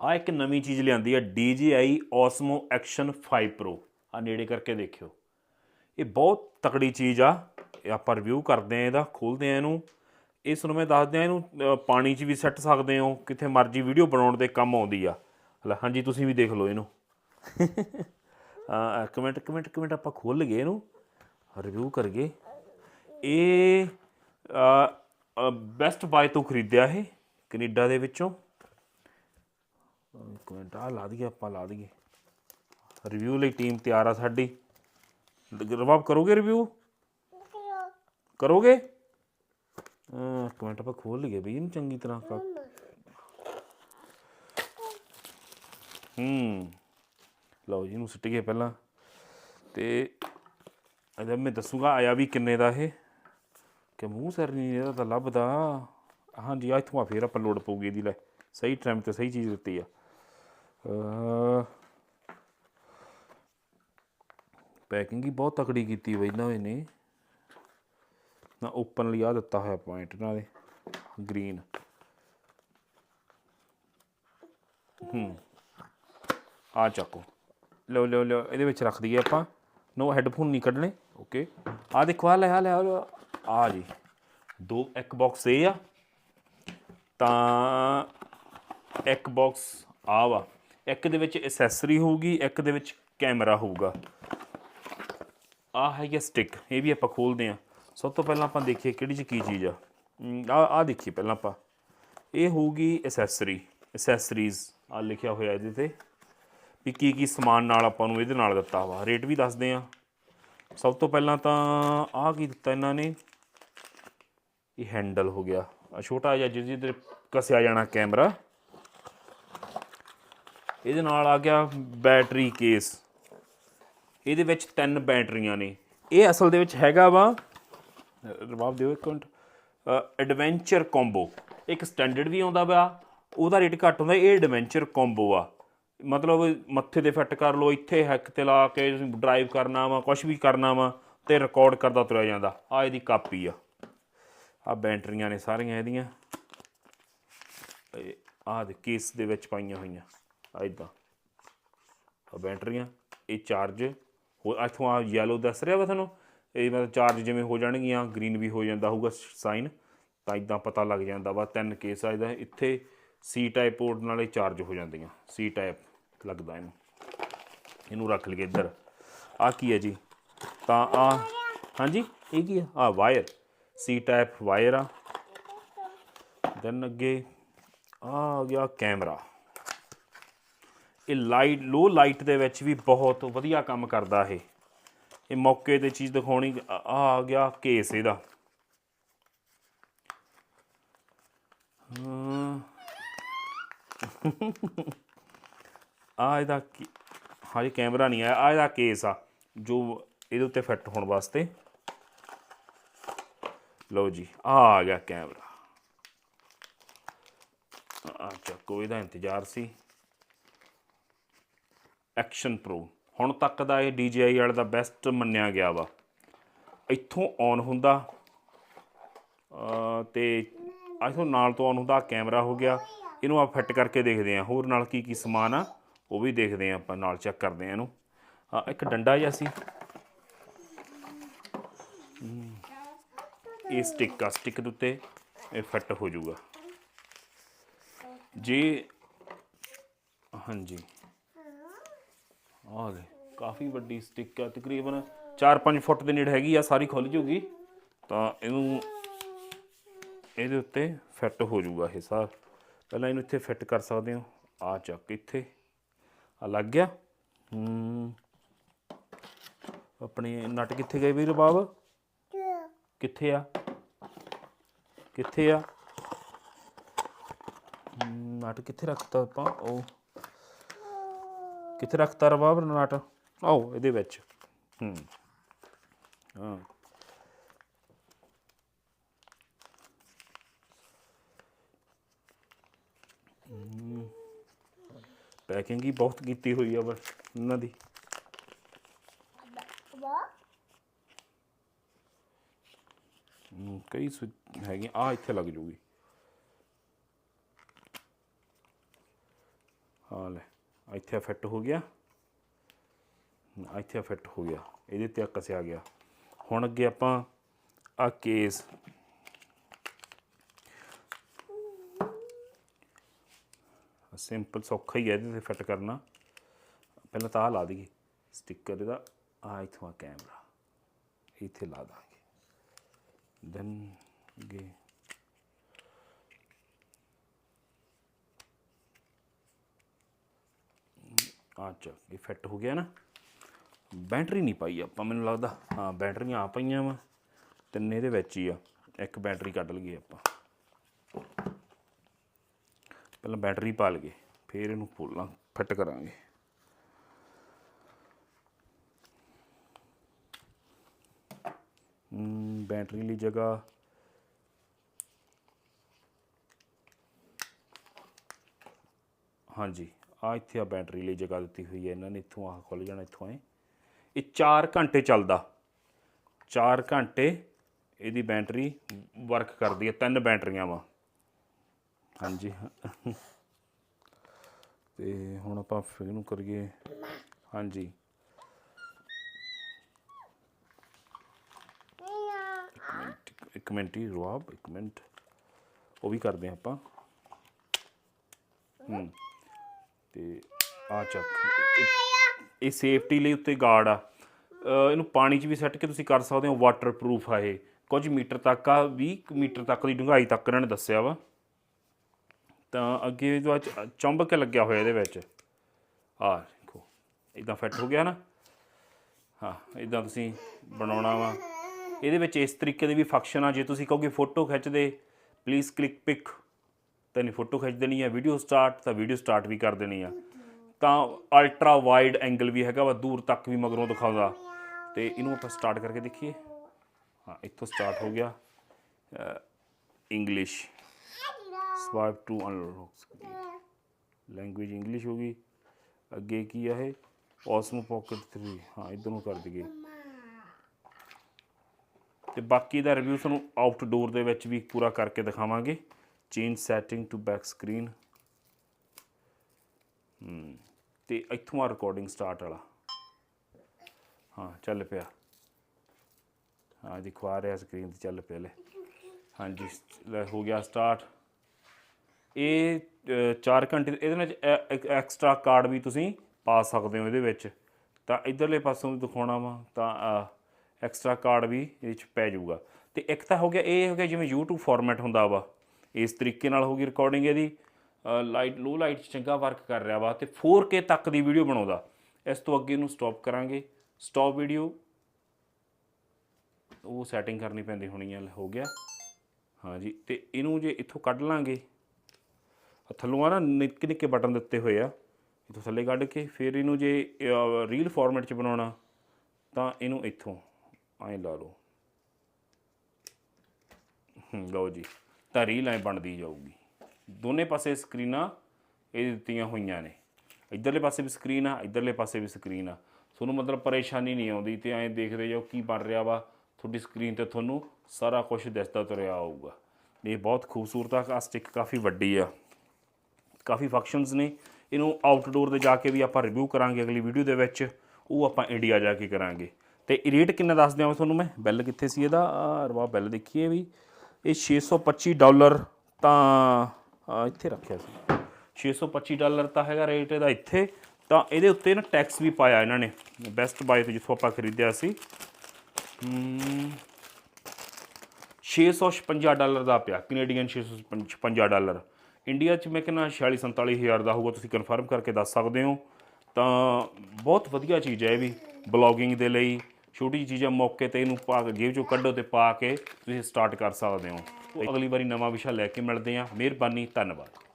ਆ ਇੱਕ ਨਵੀਂ ਚੀਜ਼ ਲਿਆਂਦੀ ਹੈ DJI Osmo Action 5 Pro ਆ ਨੇੜੇ ਕਰਕੇ ਦੇਖਿਓ। ਇਹ ਬਹੁਤ ਤਕੜੀ ਚੀਜ਼ ਆ ਇਹ ਆਪਾਂ ਰਿਵਿਊ ਕਰਦੇ ਆ ਇਹਦਾ ਖੋਲਦੇ ਆ ਇਹਨੂੰ। ਇਸ ਨੂੰ ਮੈਂ ਦੱਸਦੇ ਆ ਇਹਨੂੰ ਪਾਣੀ 'ਚ ਵੀ ਸੱਟ ਸਕਦੇ ਹੋ ਕਿੱਥੇ ਮਰਜ਼ੀ ਵੀਡੀਓ ਬਣਾਉਣ ਦੇ ਕੰਮ ਆਉਂਦੀ ਆ। ਲੈ ਹਾਂਜੀ ਤੁਸੀਂ ਵੀ ਦੇਖ ਲਓ ਇਹਨੂੰ। ਆ ਕਮੈਂਟ ਕਮੈਂਟ ਕਮੈਂਟ ਆਪਾਂ ਖੋਲ ਗਏ ਇਹਨੂੰ। ਰਿਵਿਊ ਕਰਗੇ ਇਹ ਬੈਸਟ ਬਾਏ ਤੋਂ ਖਰੀਦਿਆ ਇਹ ਕੈਨੇਡਾ ਦੇ ਵਿੱਚੋਂ। ਇੱਕ ਮਿੰਟ ਆ ਲਾ ਦਈਏ, ਆਪਾਂ ਲਾ ਦਈਏ। ਰਿਵਿਊ ਲਈ ਟੀਮ ਤਿਆਰ ਆ ਸਾਡੀ। ਰਵਾਬ ਕਰੋਗੇ ਰਿਵਿਊ ਕਰੋਗੇ? ਅਹ ਇੱਕ ਮਿੰਟ, ਆਪਾਂ ਖੋਲ ਲਈਏ ਬਈ ਇਹਨੂੰ ਚੰਗੀ ਤਰ੍ਹਾਂ। ਕ- ਹੂੰ। ਲਓ ਜੀ ਨੂੰ ਸਿੱਟ ਗਏ ਪਹਿਲਾਂ। ਤੇ ਅਜਾ ਮੈਂ ਦੱਸੂਗਾ ਆਇਆ ਵੀ ਕਿੰਨੇ ਦਾ ਇਹ। ਕਿ ਮੂੰਹ ਸਿਰ ਨਹੀਂ, ਇਹਦਾ ਤਾਂ ਲੱਭਦਾ। ਹਾਂਜੀ ਆ ਇੱਥੋਂ ਆ, ਫੇਰ ਆਪਾਂ ਲੋਡ ਪਊਗੀ ਇਹਦੀ ਲੈ। ਸਹੀ ਟਾਈਮ ਤੇ ਸਹੀ ਚੀਜ਼ ਦਿੱਤੀ ਆ। ਪੈਕਿੰਗ ਹੀ ਬਹੁਤ ਤਕੜੀ ਕੀਤੀ ਬਈ ਨਾ ਇਹਨੇ ਨਾ। ਓਪਨ ਲਈ ਆ ਦਿੱਤਾ ਹੋਇਆ ਪੁਆਇੰਟ ਇਹਨਾਂ ਦੇ ਗ੍ਰੀਨ ਹੂੰ। ਆ ਚੱਕੋ। ਲਓ ਲਓ ਲਓ, ਇਹਦੇ ਵਿੱਚ ਰੱਖ ਦਈਏ ਆਪਾਂ। ਨੋ ਹੈੱਡਫੋਨ ਨਹੀਂ ਕੱਢਣੇ। ਓਕੇ ਆ ਦੇਖੋ ਆ ਲੈ ਆ ਲੈ ਆ ਆ ਜੀ। ਦੋ ਇੱਕ ਬਾਕਸ ਇਹ ਆ। ਤਾਂ ਇੱਕ ਬਾਕਸ ਆ ਵਾ। ਇੱਕ ਦੇ ਵਿੱਚ ਐਕਸੈਸਰੀ ਹੋਊਗੀ, ਇੱਕ ਦੇ ਵਿੱਚ ਕੈਮਰਾ ਹੋਊਗਾ। ਆ ਹੈਗਾ ਸਟਿਕ ਇਹ ਵੀ ਆਪਾਂ ਖੋਲਦੇ ਆ ਸਭ ਤੋਂ ਪਹਿਲਾਂ ਆਪਾਂ ਦੇਖੀਏ ਕਿਹੜੀ ਚ ਕੀ ਚੀਜ਼ ਆ। ਆ ਆ ਦੇਖੀਏ ਪਹਿਲਾਂ ਆਪਾਂ। ਇਹ ਹੋਊਗੀ ਐਕਸੈਸਰੀ ਐਕਸੈਸਰੀਜ਼ ਆ ਲਿਖਿਆ ਹੋਇਆ ਇਹਦੇ ਤੇ ਵੀ ਕੀ ਕੀ ਸਮਾਨ ਨਾਲ ਆਪਾਂ ਨੂੰ ਇਹਦੇ ਨਾਲ ਦਿੱਤਾ ਵਾ। ਰੇਟ ਵੀ ਦੱਸਦੇ ਆ ਸਭ ਤੋਂ ਪਹਿਲਾਂ ਤਾਂ ਆਹ ਕੀ ਦਿੱਤਾ ਇਹਨਾਂ ਨੇ? ਇਹ ਹੈਂਡਲ ਹੋ ਗਿਆ। ਆ ਛੋਟਾ ਜਿਹਾ ਜਿਹਦੇ ਤੇ ਕਸਿਆ ਜਾਣਾ ਕੈਮਰਾ ਇਹਦੇ ਨਾਲ ਆ ਗਿਆ ਬੈਟਰੀ ਕੇਸ। ਇਹਦੇ ਵਿੱਚ ਤਿੰਨ ਬੈਟਰੀਆਂ ਨੇ। ਇਹ ਅਸਲ ਦੇ ਵਿੱਚ ਹੈਗਾ ਵਾ ਰਵਾਬ ਦਿਓ ਇੱਕ ਮਿੰਟ ਐਡਵੈਂਚਰ ਕੰਬੋ ਇੱਕ ਸਟੈਂਡਰਡ ਵੀ ਆਉਂਦਾ ਵਾ, ਉਹਦਾ ਰੇਟ ਘੱਟ ਹੁੰਦਾ, ਇਹ ਐਡਵੈਂਚਰ ਕੰਬੋ ਆ। ਮਤਲਬ ਮੱਥੇ ਤੇ ਫਿੱਟ ਕਰ ਲਓ, ਇੱਥੇ ਹੈਕ ਤੇ ਲਾ ਕੇ ਤੁਸੀਂ ਡਰਾਈਵ ਕਰਨਾ ਵਾ ਕੁਝ ਵੀ ਕਰਨਾ ਵਾ, ਤੇ ਰਿਕਾਰਡ ਕਰਦਾ ਤੁਰਿਆ ਜਾਂਦਾ। ਆ ਇਹਦੀ ਕਾਪੀ ਆ। ਆ ਬੈਟਰੀਆਂ ਨੇ ਸਾਰੀਆਂ ਇਹਦੀਆਂ। ਆਹ ਦੇ ਕੇਸ ਦੇ ਵਿੱਚ ਪਾਈਆਂ ਹੋਈਆਂ। ਇਦਾਂ ਆ ਬੈਟਰੀਆਂ, ਇਹ ਚਾਰਜ ਹੋ ਇੱਥੋਂ ਆ ਯੈਲੋ ਦੱਸ ਰਿਹਾ ਵਾ ਤੁਹਾਨੂੰ? ਇਹ ਮਤਲਬ ਚਾਰਜ ਜਿਵੇਂ ਹੋ ਜਾਣਗੀਆਂ ਗ੍ਰੀਨ ਵੀ ਹੋ ਜਾਂਦਾ ਹੋਊਗਾ ਸਾਈਨ ਤਾਂ ਇਦਾਂ ਪਤਾ ਲੱਗ ਜਾਂਦਾ ਵਾ, ਤਿੰਨ ਕੇਸ ਆ ਇਹਦਾ। ਇੱਥੇ ਸੀ ਟਾਈਪ ਪੋਰਟ ਨਾਲੇ ਚਾਰਜ ਹੋ ਜਾਂਦੀਆਂ ਸੀ ਟਾਈਪ ਲੱਗਦਾ ਇਹਨੂੰ। ਇਹਨੂੰ ਰੱਖ ਲਈਏ ਇੱਧਰ। ਆ ਕੀ ਹੈ ਜੀ? ਤਾਂ ਆ, ਹਾਂਜੀ, ਇਹ ਕੀ ਆ ਆ ਵਾਇਰ ਸੀ ਟਾਈਪ ਵਾਇਰ ਆ। ਦੈਨ ਅੱਗੇ ਆ ਆ ਗਿਆ ਕੈਮਰਾ ਇਹ ਲਾਈਟ ਲੋ ਲਾਈਟ ਦੇ ਵਿੱਚ ਵੀ ਬਹੁਤ ਵਧੀਆ ਕੰਮ ਕਰਦਾ ਇਹ। ਇਹ ਮੌਕੇ ਤੇ ਚੀਜ਼ ਦਿਖਾਉਣੀ, ਆ ਆ ਗਿਆ ਕੇਸ ਇਹਦਾ। ਹਾਂ। ਆ ਇਹਦਾ ਕੀ- ਹਾਂਜੀ ਕੈਮਰਾ ਨਹੀਂ ਆਇਆ, ਆ ਇਹਦਾ ਕੇਸ ਆ, ਜੋ ਇਹਦੇ ਉੱਤੇ ਫਿੱਟ ਹੋਣ ਵਾਸਤੇ। ਲਓ ਜੀ, ਆ ਆ ਗਿਆ ਕੈਮਰਾ ਆ ਚੱਕੋ, ਇਹਦਾ ਇੰਤਜ਼ਾਰ ਸੀ। Action pro. ਹੁਣ ਤੱਕ ਦਾ ਇਹ DJI ਵਾਲੇ ਦਾ ਬੈਸਟ ਮੰਨਿਆ ਗਿਆ ਵਾ। ਇੱਥੋਂ ਔਨ ਹੁੰਦਾ। ਅ, ਤੇ ਇੱਥੋਂ ਨਾਲ ਤੋਂ ਔਨ ਹੁੰਦਾ ਕੈਮਰਾ ਹੋ ਗਿਆ। ਇਹਨੂੰ ਆਪਾਂ ਫਿੱਟ ਕਰਕੇ ਦੇਖਦੇ ਹਾਂ ਹੋਰ ਨਾਲ ਕੀ ਕੀ ਸਮਾਨ ਆ ਉਹ ਵੀ ਦੇਖਦੇ ਹਾਂ ਆਪਾਂ ਨਾਲ ਚੈੱਕ ਕਰਦੇ ਹਾਂ ਇਹਨੂੰ। ਆ ਇੱਕ ਡੰਡਾ ਜਿਹਾ ਸੀ। ਇਹ ਸਟਿੱਕ ਆ ਸਟਿੱਕ ਦੇ ਉੱਤੇ ਇਹ ਫਿੱਟ ਹੋ ਜਾਊਗਾ। ਜੇ ਹਾਂਜੀ। ਆ ਗਏ ਕਾਫੀ ਵੱਡੀ ਸਟਿੱਕ ਆ ਤਕਰੀਬਨ 4-5 ਫੁੱਟ ਦੇ ਨੇੜੇ ਹੈਗੀ ਆ ਸਾਰੀ ਖੁੱਲ ਜੂਗੀ। ਤਾਂ ਇਹਨੂੰ ਇਹਦੇ ਉੱਤੇ ਫਿੱਟ ਹੋ ਜਾਊਗਾ ਇਹ ਸਾਰ। ਪਹਿਲਾਂ ਇਹਨੂੰ ਇੱਥੇ ਫਿੱਟ ਕਰ ਸਕਦੇ ਹੋ। ਆ ਚੱਕ ਇੱਥੇ। ਆ ਲੱਗ ਗਿਆ। ਹੂੰ। ਆਪਣੇ ਨਟ ਕਿੱਥੇ ਗਏ ਵੀਰ ਬਾਬ? ਕਿੱਥੇ ਆ? ਕਿੱਥੇ ਆ? ਹਮ, ਨਟ ਕਿੱਥੇ ਰੱਖਤਾ ਆਪਾਂ? ਉਹ ਕਿੱਥੇ ਰੱਖਤਾ ਰਬਾਬ ਨਟ? ਆਓ, ਇਹਦੇ ਵਿੱਚ। ਹੂੰ। ਹਾਂ। ਪੈਕਿੰਗ ਹੀ ਬਹੁਤ ਕੀਤੀ ਹੋਈ ਆ ਬਸ ਉਹਨਾਂ ਦੀ। ਕਈ ਸੁ- ਹੈਗੀਆਂ ਆ ਇੱਥੇ ਲੱਗ ਜੂਗੀ। ਹਾਂ ਲੈ। ਇੱਥੇ ਫਿੱਟ ਹੋ ਗਿਆ। ਇੱਥੇ ਫਿੱਟ ਹੋ ਗਿਆ। ਇਹਦੇ ਤੇ ਕੱਸਿਆ ਗਿਆ। ਹੁਣ ਅੱਗੇ ਆਪਾਂ ਆ ਕੇਸ ਸਿੰਪਲ ਸੌਖਾ ਹੀ ਹੈ ਇਹਦੇ ਤੇ ਫਿੱਟ ਕਰਨਾ। ਪਹਿਲਾਂ ਤਾਂ ਆ ਲਾ ਦਈਏ। ਸਟicker ਇਹਦਾ ਆ ਇਥੋਂ ਆ ਕੈਮਰਾ ਇੱਥੇ ਲਾ ਦਾਂਗੇ। ਦੈਨ ਅੱਗੇ ਆ ਚੱਕ ਇਹ ਫਿੱਟ ਹੋ ਗਿਆ ਨਾ। ਬੈਟਰੀ ਨਹੀਂ ਪਾਈ ਆਪਾਂ, ਮੈਨੂੰ ਲੱਗਦਾ, ਹਾਂ, ਬੈਟਰੀਆਂ ਆ ਪਈਆਂ ਵਾ। ਤਿੰਨੇ ਇਹਦੇ ਵਿੱਚ ਹੀ ਆ, ਇੱਕ ਬੈਟਰੀ ਕੱਢ ਲਈਏ ਆਪਾਂ। ਪਹਿਲਾਂ ਬੈਟਰੀ ਪਾ ਲਈਏ, ਫਿਰ ਇਹਨੂੰ ਫੁੱਲਾਂ ਫਿੱਟ ਕਰਾਂਗੇ। ਬੈਟਰੀ ਲਈ ਜਗ੍ਹਾ। ਹਾਂਜੀ। ਆ ਇੱਥੇ ਆ ਬੈਟਰੀ ਲਈ ਜਗ੍ਹਾ ਦਿੱਤੀ ਹੋਈ ਹੈ, ਇਹਨਾਂ ਨੇ ਇੱਥੋਂ ਆਹ ਖੁੱਲ ਜਾਣਾ, ਇੱਥੋਂ ਐ ਇਹ 4 ਘੰਟੇ ਚੱਲਦਾ। 4 ਘੰਟੇ ਇਹਦੀ ਬੈਟਰੀ ਵਰਕ ਕਰਦੀ ਹੈ, ਤਿੰਨ ਬੈਟਰੀਆਂ ਵਾ। ਹਾਂਜੀ। ਤੇ ਹੁਣ ਆਪਾਂ ਫਿਰ ਇਹਨੂੰ ਕਰੀਏ, ਹਾਂਜੀ। ਇੱਕ ਮਿੰਟ ਇੱਕ ਮਿੰਟ ਹੀ ਰੁਆਬ, ਇੱਕ ਮਿੰਟ। ਉਹ ਵੀ ਕਰਦੇ ਹਾਂ ਆਪਾਂ। ਹੂੰ। ਤੇ ਆ ਚੱਕ। ਇਹ- ਸੇਫਟੀ ਲਈ ਉੱਤੇ ਗਾਰਡ ਆ। ਇਹਨੂੰ ਪਾਣੀ 'ਚ ਵੀ ਸੈੱਟ ਕੇ ਤੁਸੀਂ ਕਰ ਸਕਦੇ ਹੋ ਵਾਟਰਪ੍ਰੂਫ ਆ ਇਹ। ਕੁਝ ਮੀਟਰ ਤੱਕ ਆ 20 ਕੁ ਮੀਟਰ ਤੱਕ ਦੀ ਡੂੰਘਾਈ ਤੱਕ ਇਹਨਾਂ ਨੇ ਦੱਸਿਆ ਵਾ। ਤਾਂ ਅੱਗੇ ਇਹਦੇ ਵਿੱਚ ਚੁੰਬਕ ਲੱਗਿਆ ਹੋਇਆ ਇਹਦੇ ਵਿੱਚ। ਆ ਦੇਖੋ ਇਦਾਂ ਫਿੱਟ ਹੋ ਗਿਆ ਨਾ। ਹਾਂ ਇਦਾਂ ਤੁਸੀਂ ਬਣਾਉਣਾ ਵਾ। ਇਹਦੇ ਵਿੱਚ ਇਸ ਤਰੀਕੇ ਦੇ ਵੀ ਫੰਕਸ਼ਨ ਆ। ਜੇ ਤੁਸੀਂ ਕਹੋਗੇ ਫੋਟੋ ਖਿੱਚਦੇ ਪਲੀਜ਼ ਕਲਿੱਕ ਪਿਕ ਤਾਂ ਨਹੀਂ ਫੋਟੋ ਖਿੱਚ ਦੇਣੀ ਆ ਵੀਡੀਓ ਸਟਾਰਟ ਤਾਂ ਵੀਡੀਓ ਸਟਾਰਟ ਵੀ ਕਰ ਦੇਣੀ ਆ। ਤਾਂ ਅਲਟਰਾ ਵਾਈਡ ਐਂਗਲ ਵੀ ਹੈਗਾ ਵਾ, ਦੂਰ ਤੱਕ ਵੀ ਮਗਰੋਂ ਦਿਖਾਉਂਦਾ। ਤੇ ਇਹਨੂੰ ਆਪਾਂ ਸਟਾਰਟ ਕਰਕੇ ਦੇਖੀਏ। ਹਾਂ, ਇੱਥੋਂ ਸਟਾਰਟ ਹੋ ਗਿਆ। English swipe to unlock language English ਹੋ ਗਈ। ਅੱਗੇ ਕੀ ਆ ਇਹ? ਔਸਮੋ ਪਾਕਟ 3 ਹਾਂ, ਇਧਰ ਨੂੰ ਕਰ ਦਈਏ। ਤੇ ਬਾਕੀ ਦਾ ਰਿਵਿਊ ਤੁਹਾਨੂੰ ਆਊਟਡੋਰ ਦੇ ਵਿੱਚ ਵੀ ਪੂਰਾ ਕਰਕੇ ਦਿਖਾਵਾਂਗੇ। Change setting to back screen. ਹਮ ਤੇ ਇੱਥੋਂ ਆ ਰਿਕਾਰਡਿੰਗ ਸਟਾਰਟ ਵਾਲਾ। ਹਾਂ, ਚੱਲ ਪਿਆ। ਹਾਂ ਦਿਖਵਾ ਰਿਹਾ ਸਕਰੀਨ ਤੇ ਚੱਲ ਪਿਆ ਲੈ। ਹਾਂਜੀ ਹੋ ਗਿਆ ਸਟਾਰਟ ਇਹ 4 ਘੰਟੇ ਇਹਦੇ ਨਾਲ ਐਕਸਟਰਾ ਕਾਰਡ ਵੀ ਤੁਸੀਂ ਪਾ ਸਕਦੇ ਹੋ ਇਹਦੇ ਵਿੱਚ। ਤਾਂ ਇਧਰਲੇ ਪਾਸੋਂ ਵੀ ਦਿਖਾਉਣਾ ਵਾ, ਤਾਂ ਐਕਸਟਰਾ ਕਾਰਡ ਵੀ ਇਹਦੇ ਵਿੱਚ ਪੈ ਜਾਊਗਾ। ਤੇ ਇੱਕ ਤਾਂ ਹੋ ਗਿਆ, ਇਹ ਹੋ ਗਿਆ ਜਿਵੇਂ YouTube ਫਾਰਮੈਟ ਹੁੰਦਾ ਵਾ। ਇਸ ਤਰੀਕੇ ਨਾਲ ਹੋ ਗਈ ਰਿਕਾਰਡਿੰਗ ਇਹਦੀ। ਲਾਈਟ ਲੋ ਲਾਈਟ 'ਚ ਚੰਗਾ ਵਰਕ ਕਰ ਰਿਹਾ ਵਾ ਤੇ 4K ਤੱਕ ਦੀ ਵੀਡੀਓ ਬਣਾਉਂਦਾ। ਇਸ ਤੋਂ ਅੱਗੇ ਇਹਨੂੰ ਸਟਾਪ ਕਰਾਂਗੇ। ਸਟਾਪ ਵੀਡੀਓ ਉਹ ਸੈਟਿੰਗ ਕਰਨੀ ਪੈਂਦੀ ਹੋਣੀ ਆ, ਹੋ ਗਿਆ। ਹਾਂਜੀ, ਤੇ ਇਹਨੂੰ ਜੇ ਇੱਥੋਂ ਕੱਢ ਲਾਂਗੇ ਥੱਲੋਂ ਆ ਨਾ ਨਿੱਕੇ ਨਿੱਕੇ ਬਟਨ ਦਿੱਤੇ ਹੋਏ ਆ। ਇੱਥੋਂ ਥੱਲੇ ਕੱਢ ਕੇ ਫਿਰ ਇਹਨੂੰ ਜੇ ਰੀਲ ਫਾਰਮੈਟ 'ਚ ਬਣਾਉਣਾ, ਤਾਂ ਇਹਨੂੰ ਇੱਥੋਂ ਐਂ ਲਾ ਲਓ। ਲਓ ਜੀ। ਤਾਂ ਰੀਲ ਐਂ ਬਣਦੀ ਜਾਊਗੀ। ਦੋਨੇ ਪਾਸੇ ਸਕਰੀਨਾਂ ਇਹ ਦਿੱਤੀਆਂ ਹੋਈਆਂ ਨੇ। ਇਧਰਲੇ ਪਾਸੇ ਵੀ ਸਕਰੀਨ ਆ, ਇਧਰਲੇ ਪਾਸੇ ਵੀ ਸਕਰੀਨ ਆ। ਤੁਹਾਨੂੰ ਮਤਲਬ ਪਰੇਸ਼ਾਨੀ ਨਹੀਂ ਆਉਂਦੀ ਤੇ ਐਂ ਦੇਖਦੇ ਜਾਓ ਕੀ ਬਣ ਰਿਹਾ ਵਾ। ਤੁਹਾਡੀ ਸਕਰੀਨ ਤੇ ਤੁਹਾਨੂੰ ਸਾਰਾ ਕੁਝ ਦਿਸਦਾ ਤੁਰਿਆ ਆਊਗਾ। ਇਹ ਬਹੁਤ ਖੂਬਸੂਰਤ ਆ, ਆਹ ਸਟਿਕ ਕਾਫੀ ਵੱਡੀ ਆ। ਕਾਫੀ ਫੰਕਸ਼ਨਸ ਨੇ। ਇਹਨੂੰ ਆਊਟਡੋਰ ਦੇ ਜਾ ਕੇ ਵੀ ਆਪਾਂ ਰਿਵਿਊ ਕਰਾਂਗੇ ਅਗਲੀ ਵੀਡੀਓ ਦੇ ਵਿੱਚ। ਉਹ ਆਪਾਂ ਇੰਡੀਆ ਜਾ ਕੇ ਕਰਾਂਗੇ। ਤੇ ਰੇਟ ਕਿੰਨਾ ਦੱਸ ਦਿਆਂ ਤੁਹਾਨੂੰ ਮੈਂ? ਬਿੱਲ ਕਿੱਥੇ ਸੀ ਇਹਦਾ? ਆਹ ਰਵਾ ਬਿੱਲ ਦੇਖੀਏ ਵੀ। ਇਹ 625 ਡਾਲਰ ਤਾਂ ਇੱਥੇ ਰੱਖਿਆ ਸੀ। 625 ਡਾਲਰ ਤਾਂ ਹੈਗਾ ਰੇਟ ਇਹਦਾ ਇੱਥੇ। ਤਾਂ ਇਹਦੇ ਉੱਤੇ ਨਾ ਟੈਕਸ ਵੀ ਪਾਇਆ ਇਹਨਾਂ ਨੇ। ਬੈਸਟ ਬਾਏ ਤੋਂ ਜਿੱਥੋਂ ਆਪਾਂ ਖਰੀਦਿਆ ਸੀ। ਹਮ, 656 ਡਾਲਰ ਦਾ ਪਿਆ ਕੈਨੇਡੀਅਨ 656 ਡਾਲਰ। ਇੰਡੀਆ 'ਚ ਮੈਂ ਕਹਿੰਦਾ 46 47 ਹਜ਼ਾਰ ਦਾ ਹੋਊਗਾ ਤੁਸੀਂ ਕਨਫਰਮ ਕਰਕੇ ਦੱਸ ਸਕਦੇ ਹੋ। ਤਾਂ ਬਹੁਤ ਵਧੀਆ ਚੀਜ਼ ਹੈ ਇਹ ਵੀ ਬਲੌਗਿੰਗ ਦੇ ਲਈ। ਛੋਟੀ ਚੀਜ਼ਾਂ ਮੌਕੇ ਤੇ ਇਹਨੂੰ ਪਾ ਕੇ ਜੇਬ ਚੋਂ ਕੱਢੋ ਤੇ ਪਾ ਕੇ ਤੁਸੀਂ ਸਟਾਰਟ ਕਰ ਸਕਦੇ ਹੋ। ਅਗਲੀ ਵਾਰੀ ਨਵਾਂ ਵਿਸ਼ਾ ਲੈ ਕੇ ਮਿਲਦੇ ਹਾਂ। ਮਿਹਰਬਾਨੀ ਧੰਨਵਾਦ।